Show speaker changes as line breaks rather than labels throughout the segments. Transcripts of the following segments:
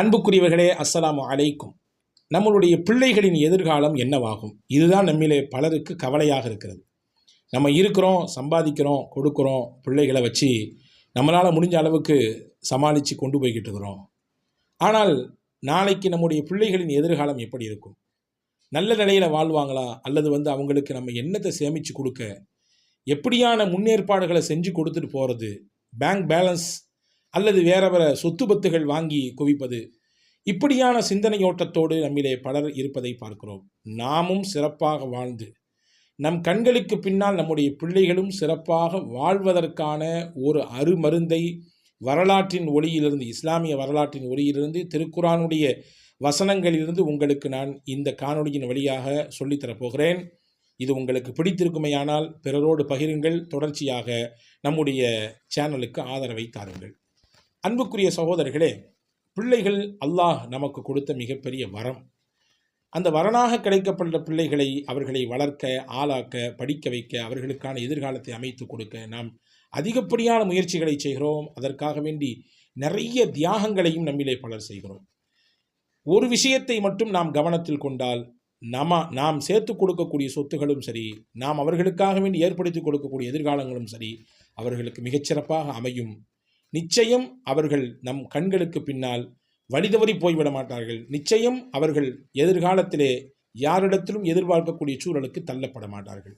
அன்புக்குரியவர்களே அஸ்ஸலாமு அலைக்கும். நம்மளுடைய பிள்ளைகளின் எதிர்காலம் என்னவாகும்? இதுதான் நம்மிலே பலருக்கு கவலையாக இருக்கிறது. நம்ம இருக்கிறோம் சம்பாதிக்கிறோம் கொடுக்குறோம் பிள்ளைகளை வச்சு நம்மளால் முடிஞ்ச அளவுக்கு சமாளித்து கொண்டு போய்கிட்டு இருக்கிறோம். ஆனால் நாளைக்கு நம்முடைய பிள்ளைகளின் எதிர்காலம் எப்படி இருக்கும்? நல்ல நிலையில் வாழ்வாங்களா? அல்லது வந்து அவங்களுக்கு நம்ம என்னத்தை சேமித்து கொடுக்க? எப்படியான முன்னேற்பாடுகளை செஞ்சு கொடுத்துட்டு போகிறது பேங்க் பேலன்ஸ் அல்லது வேற வேற சொத்து பத்துகள் வாங்கி குவிப்பது. இப்படியான சிந்தனையோட்டத்தோடு நம்மிலே பலர் இருப்பதை பார்க்கிறோம். நாமும் சிறப்பாக வாழ்ந்து நம் கண்களுக்கு பின்னால் நம்முடைய பிள்ளைகளும் சிறப்பாக வாழ்வதற்கான ஒரு அருமருந்தை வரலாற்றின் ஒளியிலிருந்து இஸ்லாமிய வரலாற்றின் ஒளியிலிருந்து திருக்குரானுடைய வசனங்களிலிருந்து உங்களுக்கு நான் இந்த காணொளியின் வழியாக சொல்லித்தரப்போகிறேன் இது உங்களுக்கு பிடித்திருக்குமையானால் பிறரோடு பகிருங்கள். தொடர்ச்சியாக நம்முடைய சேனலுக்கு ஆதரவை தாருங்கள். அன்புக்குரிய சகோதரர்களே பிள்ளைகள் அல்லாஹ் நமக்கு கொடுத்த மிகப்பெரிய வரம். அந்த வரனாக கிடைக்கப்பட்ட பிள்ளைகளை அவர்களை வளர்க்க ஆளாக்க படிக்க வைக்க அவர்களுக்கான எதிர்காலத்தை அமைத்து கொடுக்க நாம் அதிகப்படியான முயற்சிகளை செய்கிறோம். அதற்காக வேண்டி நிறைய தியாகங்களையும் நம்மிலே பலர் செய்கிறோம். ஒரு விஷயத்தை மட்டும் நாம் கவனத்தில் கொண்டால் நம நாம் சேர்த்து கொடுக்கக்கூடிய சொத்துகளும் சரி நாம் அவர்களுக்காக வேண்டி ஏற்படுத்தி கொடுக்கக்கூடிய எதிர்காலங்களும் சரி அவர்களுக்கு மிகச்சிறப்பாக அமையும் நிச்சயம் அவர்கள் நம் கண்களுக்கு பின்னால் வழிதவறி போய்விட மாட்டார்கள் நிச்சயம் அவர்கள் எதிர்காலத்திலே யாரிடத்திலும் எதிர்பார்க்கக்கூடிய சூழலுக்கு தள்ளப்பட மாட்டார்கள்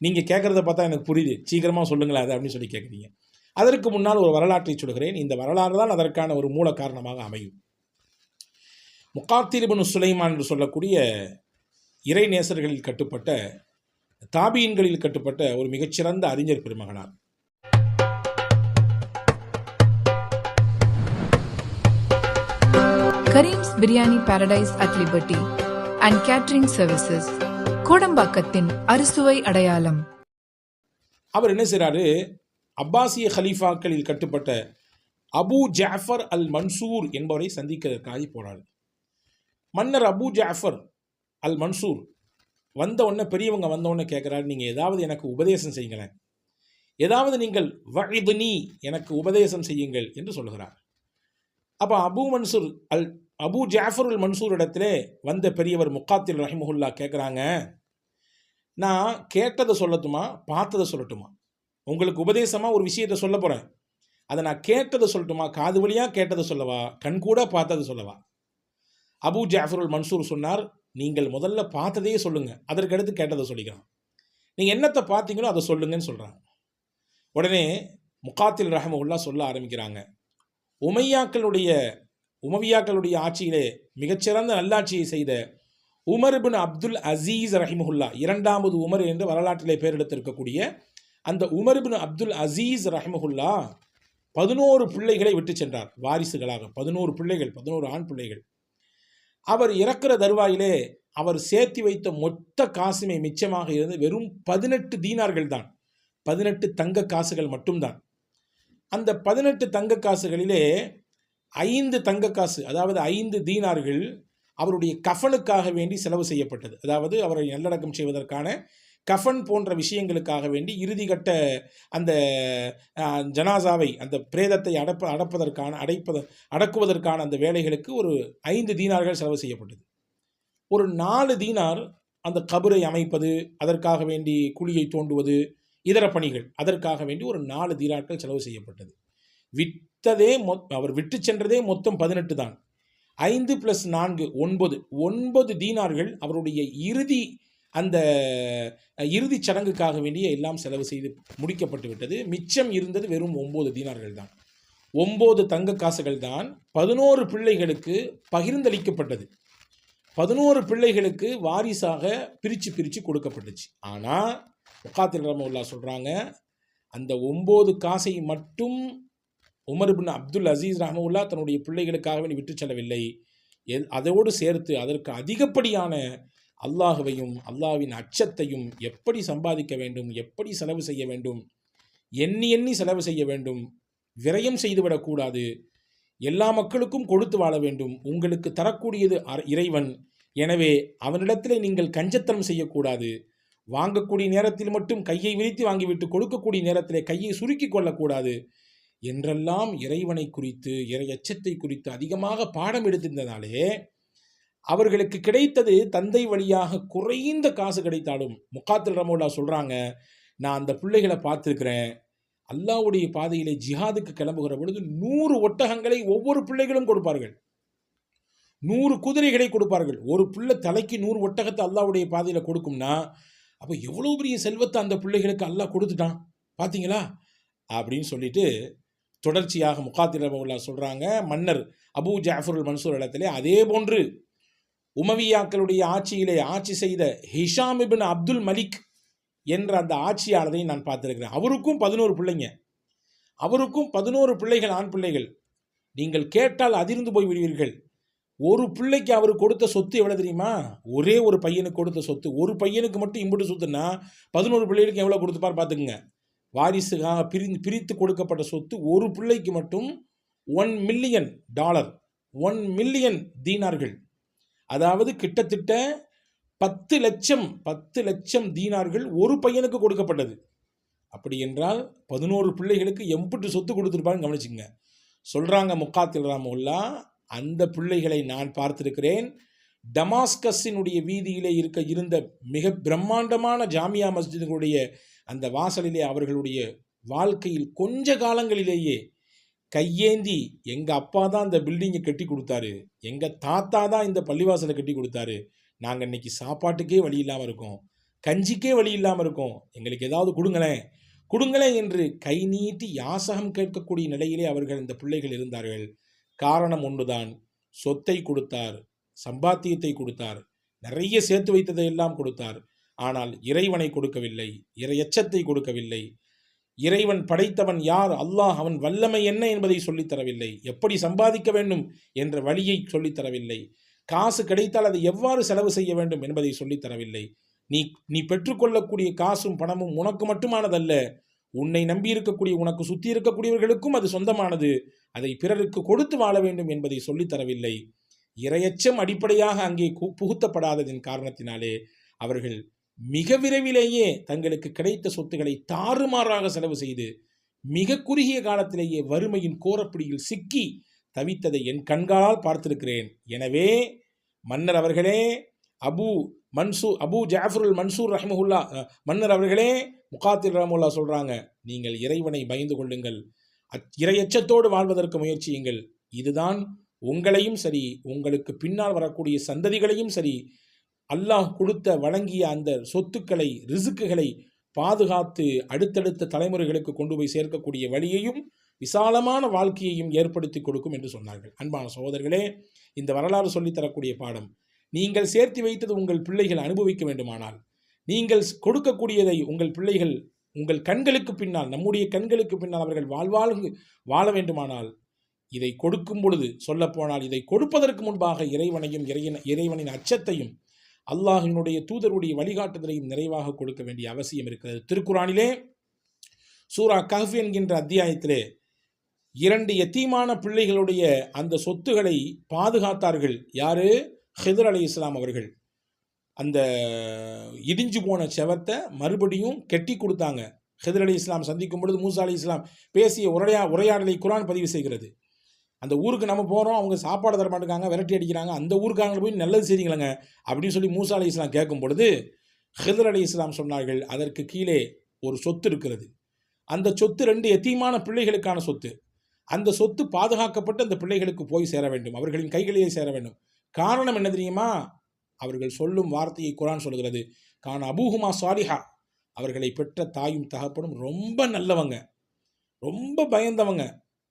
நீங்கள் கேட்குறத பார்த்தா எனக்கு புரியுது. சீக்கிரமாக சொல்லுங்களேன் அதை அப்படின்னு சொல்லி கேட்குறீங்க. அதற்கு முன்னால் ஒரு வரலாற்றை சொல்கிறேன். இந்த வரலாறு தான் அதற்கான ஒரு மூல காரணமாக அமையும். முக்காத்திரிபனு சுலைமான் என்று சொல்லக்கூடிய இறை நேசர்களில் கட்டுப்பட்ட தாபியின்களில் கட்டுப்பட்ட ஒரு மிகச்சிறந்த அறிஞர் பெருமகனார்.
Karim's biryani paradise at liberty and catering services கோடம்பாக்கத்தின் அறுசுவை அடையாளம்
அவர் என்ன செய்கிறாரு அப்பாசிய ஹலீஃபாக்களில் கட்டுப்பட்ட அபு ஜாஃபர் அல் மன்சூர் என்பவரை சந்திக்கிறதுக்காக போனார் மன்னர் அபு ஜாஃபர் அல் மன்சூர் வந்த உடனே பெரியவங்க வந்த உடனே கேட்குறாரு நீங்கள் ஏதாவது எனக்கு உபதேசம் செய்யுங்களேன். ஏதாவது நீங்கள் வழிதுனி எனக்கு உபதேசம் செய்யுங்கள் என்று சொல்லுகிறார். அப்போ அபு மன்சூர் அல் அபு ஜாஃபருல் மன்சூர் இடத்துல வந்த பெரியவர் முக்காத்தில் ரஹிமுல்லா கேட்குறாங்க நான் கேட்டதை சொல்லட்டுமா பார்த்ததை சொல்லட்டுமா? உங்களுக்கு உபதேசமாக ஒரு விஷயத்தை சொல்ல போகிறேன் அதை நான் கேட்டதை சொல்லட்டுமா? காது வழியாக கேட்டதை சொல்லவா? கண்கூட பார்த்ததை சொல்லவா? அபு ஜாஃபருல் மன்சூர் சொன்னார் நீங்கள் முதல்ல பார்த்ததையே சொல்லுங்கள் அதற்கடுத்து கேட்டதை சொல்லிக்கலாம் நீங்கள் என்னத்தை பார்த்தீங்களோ அதை சொல்லுங்கன்னு சொல்கிறாங்க உடனே முகாத்தில் ரஹமுல்லா சொல்ல ஆரம்பிக்கிறாங்க. உமையாக்களுடைய உமவியாக்களுடைய ஆட்சியிலே மிகச்சிறந்த நல்லாட்சியை செய்த உமர் பின் அப்துல் அசீஸ் ரஹிமுல்லா இரண்டாவது உமர் என்று வரலாற்றிலே பெயர் எடுத்திருக்கக்கூடிய அந்த உமர் பின் அப்துல் அசீஸ் ரஹிமுல்லா பதினோரு பிள்ளைகளை விட்டு சென்றார் வாரிசுகளாக. பதினோரு பிள்ளைகள் பதினோரு ஆண் பிள்ளைகள். அவர் இறக்குற தருவாயிலே அவர் சேர்த்தி வைத்த மொத்த காசுமே மிச்சமாக இருந்து வெறும் பதினெட்டு தீனார்கள் தான். பதினெட்டு தங்க காசுகள் மட்டும்தான். அந்த பதினெட்டு தங்க காசுகளிலே ஐந்து தங்க காசு அதாவது ஐந்து தீனார்கள் அவருடைய கஃபனுக்காக வேண்டி செலவு செய்யப்பட்டது. அதாவது அவரை நல்லடக்கம் செய்வதற்கான கஃபன் போன்ற விஷயங்களுக்காக வேண்டி இறுதிகட்ட அந்த ஜனாசாவை அந்த பிரேதத்தை அடப்ப அடப்பதற்கான அடைப்பத அடக்குவதற்கான அந்த வேலைகளுக்கு ஒரு ஐந்து தீனார்கள் செலவு செய்யப்பட்டது. ஒரு நாலு தீனார் அந்த கபரை அமைப்பது அதற்காக வேண்டி குழியை தோண்டுவது இதர பணிகள் அதற்காக வேண்டி ஒரு நாலு தீனாட்கள் செலவு செய்யப்பட்டது. விற்றதே மொ அவர் விட்டு சென்றதே மொத்தம் பதினெட்டு தான். ஐந்து ப்ளஸ் நான்கு ஒன்பது. ஒன்பது தீனார்கள் அவருடைய இறுதி அந்த இறுதிச் சடங்குக்காக வேண்டிய எல்லாம் செலவு செய்து முடிக்கப்பட்டு விட்டது. மிச்சம் இருந்தது வெறும் ஒம்பது தீனார்கள் தான். ஒம்பது தங்க காசுகள் தான் பதினோரு பிள்ளைகளுக்கு பகிர்ந்தளிக்கப்பட்டது. பதினோரு பிள்ளைகளுக்கு வாரிசாக பிரித்து பிரித்து கொடுக்கப்பட்டுச்சு. ஆனால் முக்காத்தில் ரமவுல்லா சொல்கிறாங்க அந்த ஒம்பது காசை மட்டும் உமர் பின் அப்துல் அசீஸ் ரஹமுல்லா தன்னுடைய பிள்ளைகளுக்காகவே வேண்டி விட்டு செல்லவில்லை. அதோடு சேர்த்து அதற்கு அதிகப்படியான அல்லாஹுவையும் அல்லாஹ்வின் அச்சத்தையும் எப்படி சம்பாதிக்க வேண்டும் எப்படி செலவு செய்ய வேண்டும் எண்ணி எண்ணி செலவு செய்ய வேண்டும் விரயம் செய்துவிடக்கூடாது எல்லா மக்களுக்கும் கொடுத்து வாழ வேண்டும் உங்களுக்கு தரக்கூடியது இறைவன். எனவே அவனிடத்தில் நீங்கள் கஞ்சத்தனம் செய்யக்கூடாது. வாங்கக்கூடிய நேரத்தில் மட்டும் கையை விரித்து வாங்கிவிட்டு கொடுக்கக்கூடிய நேரத்தில் கையை சுருக்கி கொள்ளக்கூடாது. என்றெல்லாம் இறைவனை குறித்து இறை எச்சத்தை குறித்து அதிகமாக பாடம் எடுத்திருந்ததாலே அவர்களுக்கு கிடைத்தது தந்தை வழியாக குறைந்த காசு கிடைத்தாலும் முக்காத்தில் ரமோல்லா சொல்கிறாங்க நான் அந்த பிள்ளைகளை பார்த்துருக்கிறேன். அல்லாஹ்வுடைய பாதையிலே ஜிஹாதுக்கு கிளம்புகிற பொழுது நூறு ஒட்டகங்களை ஒவ்வொரு பிள்ளைகளும் கொடுப்பார்கள். நூறு குதிரைகளை கொடுப்பார்கள். ஒரு பிள்ளை தலைக்கு நூறு ஒட்டகத்தை அல்லாஹ்வுடைய பாதையில் கொடுக்கும்னா அப்போ எவ்வளோ பெரிய செல்வத்தை அந்த பிள்ளைகளுக்கு அல்லாஹ் கொடுத்துட்டான். பார்த்தீங்களா அப்படின்னு சொல்லிட்டு தொடர்ச்சியாக முகாத்தில் ரமவுல்லா சொல்கிறாங்க மன்னர் அபூ ஜாஃபருல் மன்சூர் இடத்திலே அதே போன்று உமவியாக்களுடைய ஆட்சியிலே ஆட்சி செய்த ஹிஷாம் இபின் அப்துல் மலிக் என்ற அந்த ஆட்சியாளரையும் நான் பார்த்துருக்கிறேன். அவருக்கும் பதினோரு பிள்ளைங்க. அவருக்கும் பதினோரு பிள்ளைகள் ஆண் பிள்ளைகள். நீங்கள் கேட்டால் அதிர்ந்து போய் விடுவீர்கள். ஒரு பிள்ளைக்கு அவர் கொடுத்த சொத்து எவ்வளோ தெரியுமா? ஒரே ஒரு பையனுக்கு கொடுத்த சொத்து. ஒரு பையனுக்கு மட்டும் இம்புட்டு சொத்துன்னா பதினோரு பிள்ளைகளுக்கு எவ்வளோ கொடுத்துப்பார் பார்த்துக்குங்க. வாரிசுக்காக பிரி பிரித்து கொடுக்கப்பட்ட சொத்து ஒரு பிள்ளைக்கு மட்டும் one million dollar one million தீனார்கள். அதாவது கிட்டத்தட்ட பத்து லட்சம் பத்து லட்சம் தீனார்கள் ஒரு பையனுக்கு கொடுக்கப்பட்டது. அப்படி என்றால் பதினோரு பிள்ளைகளுக்கு எம்புட்டு சொத்து கொடுத்துருப்பாருன்னு கவனிச்சுங்க. சொல்கிறாங்க முக்காத்தில் ராமுல்லா அந்த பிள்ளைகளை நான் பார்த்திருக்கிறேன். டமாஸ்கஸினுடைய வீதியிலே இருக்க இருந்த மிக பிரம்மாண்டமான ஜாமியா மஸ்ஜிதுகளுடைய அந்த வாசலிலே அவர்களுடைய வாழ்க்கையில் கொஞ்ச காலங்களிலேயே கையேந்தி எங்கள் அப்பா தான் இந்த பில்டிங்கை கட்டி கொடுத்தாரு. எங்கள் தாத்தா தான் இந்த பள்ளிவாசலை கட்டி கொடுத்தாரு. நாங்கள் இன்னைக்கு சாப்பாட்டுக்கே வழி இல்லாமல் இருக்கோம். கஞ்சிக்கே வழி இல்லாமல் இருக்கோம். எங்களுக்கு ஏதாவது கொடுங்களேன். கொடுங்களேன் என்று கை நீட்டி யாசகம் கேட்கக்கூடிய நிலையிலே அவர்கள் இந்த பிள்ளைகள் இருந்தார்கள். காரணம் ஒன்றுதான். சொத்தை கொடுத்தார். சம்பாத்தியத்தை கொடுத்தார். நிறைய சேர்த்து வைத்ததை எல்லாம் கொடுத்தார். ஆனால் இறைவனை கொடுக்கவில்லை இறையச்சத்தை கொடுக்கவில்லை. இறைவன் படைத்தவன் யார்? அல்லாஹ். அவன் வல்லமை என்ன என்பதை சொல்லித் தரவில்லை. எப்படி சம்பாதிக்க வேண்டும் என்ற வழியை சொல்லித் தரவில்லை. காசு கிடைத்தால் அதை எவ்வாறு செலவு செய்ய வேண்டும் என்பதை சொல்லித் தரவில்லை. நீ நீ பெற்றுக்கொள்ளக்கூடிய காசும் பணமும் உனக்கு மட்டுமானதல்ல. உன்னை நம்பி இருக்கக்கூடிய உனக்கு சுற்றி இருக்கக்கூடியவர்களுக்கும் அது சொந்தமானது. அதை பிறருக்கு கொடுத்து வாழ வேண்டும் என்பதை சொல்லித்தரவில்லை இரையச்சம் அடிப்படையாக அங்கே கு- புகுத்தப்படாததின் காரணத்தினாலே அவர்கள் மிக விரைவிலேயே தங்களுக்கு கிடைத்த சொத்துக்களை தாறுமாறாக செலவு செய்து மிக குறுகிய காலத்திலேயே வறுமையின் கோரப்பிடியில் சிக்கி தவித்ததை என் கண்களால் பார்த்திருக்கிறேன். எனவே மன்னர் அவர்களே அபு மன்சூர் அபு ஜாஃபருல் மன்சூர் ரஹ்மஹுல்லா மன்னர் அவர்களே முகாத்தில் ரஹமுல்லா சொல்கிறாங்க நீங்கள் இறைவனை பயந்து கொள்ளுங்கள். அச்- இறையச்சத்தோடு வாழ்வதற்கு முயற்சியுங்கள். இதுதான் உங்களையும் சரி உங்களுக்கு பின்னால் வரக்கூடிய சந்ததிகளையும் சரி அல்லாஹ் கொடுத்த வழங்கிய அந்த சொத்துக்களை ரிசுக்குகளை பாதுகாத்து அடுத்தடுத்த தலைமுறைகளுக்கு கொண்டு போய் சேர்க்கக்கூடிய வழியையும் விசாலமான வாழ்க்கையையும் ஏற்படுத்தி கொடுக்கும் என்று சொன்னார்கள். அன்பான சகோதரர்களே இந்த வரலாறு சொல்லித்தரக்கூடிய பாடம் நீங்கள் சேர்த்து வைத்தது உங்கள் பிள்ளைகள் அனுபவிக்க வேண்டுமானால் நீங்கள் கொடுக்கக்கூடியதை உங்கள் பிள்ளைகள் உங்கள் கண்களுக்கு பின்னால் நம்முடைய கண்களுக்கு பின்னால் அவர்கள் வாழ்வாழ்ந்து வாழ வேண்டுமானால் இதை கொடுக்கும் பொழுது சொல்லப்போனால் இதை கொடுப்பதற்கு முன்பாக இறைவனையும் இறைவன் இறைவனின் அச்சத்தையும் அல்லாஹினுடைய தூதருடைய வழிகாட்டுதலையும் நிறைவாக கொடுக்க வேண்டிய அவசியம் இருக்கிறது. திருக்குறானிலே சூரா கஹ் என்கின்ற அத்தியாயத்திலே இரண்டு எத்தீமான பிள்ளைகளுடைய அந்த சொத்துகளை பாதுகாத்தார்கள். யாரு? ஹிதர் அலி இஸ்லாம் அவர்கள். அந்த இடிஞ்சு போன செவத்தை மறுபடியும் கெட்டி கொடுத்தாங்க. ஹிதர் அலி இஸ்லாம் சந்திக்கும் பொழுது மூசா அலி இஸ்லாம் பேசிய உரையா உரையாடலை குரான் பதிவு செய்கிறது. அந்த ஊருக்கு நம்ம போகிறோம் அவங்க சாப்பாடு தர மாட்டேங்காங்க விரட்டி அடிக்கிறாங்க அந்த ஊருக்காரங்க போய் நல்லது செய்றீங்களேங்க அப்படின்னு சொல்லி மூசா அலி இஸ்லாம் கேட்கும் பொழுது ஹிதர் அலி இஸ்லாம் சொன்னார்கள் அதற்கு கீழே ஒரு சொத்து இருக்கிறது. அந்த சொத்து ரெண்டு எத்தியமான பிள்ளைகளுக்கான சொத்து. அந்த சொத்து பாதுகாக்கப்பட்டு அந்த பிள்ளைகளுக்கு போய் சேர வேண்டும் அவர்களின் கைகளிலே சேர வேண்டும். காரணம் என்ன தெரியுமா? அவர்கள் சொல்லும் வார்த்தையை குரான் சொல்கிறது. கான் அபூஹுமா சாலிஹா அவர்களை பெற்ற தாயும் தகப்பனும் ரொம்ப நல்லவங்க ரொம்ப பயந்தவங்க.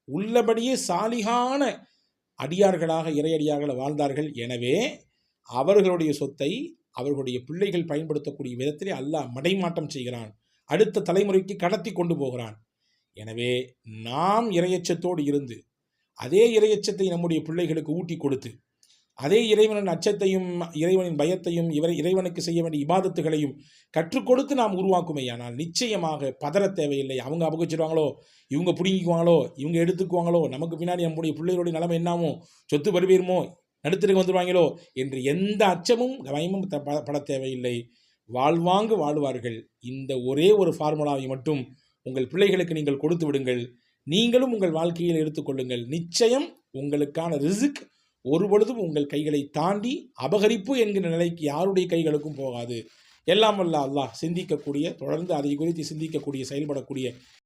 உள்ளபடியே சாலிகான அடியார்களாக இறையடியார்களை வாழ்ந்தார்கள். எனவே அவர்களுடைய சொத்தை அவர்களுடைய பிள்ளைகள் பயன்படுத்தக்கூடிய விதத்திலே அல்லாஹ் மடைமாட்டம் செய்கிறான். அடுத்த தலைமுறைக்கு கடத்தி கொண்டு போகிறான். எனவே நாம் இரையச்சத்தோடு இருந்து அதே இரையச்சத்தை நம்முடைய பிள்ளைகளுக்கு ஊட்டி கொடுத்து அதே இறைவனின் அச்சத்தையும் இறைவனின் பயத்தையும் இவரை இறைவனுக்கு செய்ய வேண்டிய இபாதத்துகளையும் கற்றுக் கொடுத்து நாம் உருவாக்குமேயானால் நிச்சயமாக பதற தேவையில்லை. அவங்க அபகரிச்சிருவாங்களோ? இவங்க பிடுங்கிக்குவாங்களோ? இவங்க எடுத்துக்குவாங்களோ? நமக்கு பின்னாடி நம்முடைய பிள்ளைகளுடைய நிலைமை என்னாமோ? சொத்து பருவீருமோ நடுத்தருக்கு வந்துடுவாங்களோ என்று எந்த அச்சமும் பயமும் த- பட தேவையில்லை. வாழ்வாங்கு வாழ்வார்கள். இந்த ஒரே ஒரு ஃபார்முலாவை மட்டும் உங்கள் பிள்ளைகளுக்கு நீங்கள் கொடுத்து விடுங்கள். நீங்களும் உங்கள் வாழ்க்கையில் எடுத்துக்கொள்ளுங்கள் நிச்சயம் உங்களுக்கான ரிசுக் ஒரு பொழுதும் உங்கள் கைகளை தாண்டி அபகரிப்பு என்கிற நிலைக்கு யாருடைய கைகளுக்கும் போகாது. எல்லாம் வல்ல அல்லாஹ் சிந்திக்கக்கூடிய தொடர்ந்து அதை குறித்து சிந்திக்கக்கூடிய செயல்படக்கூடிய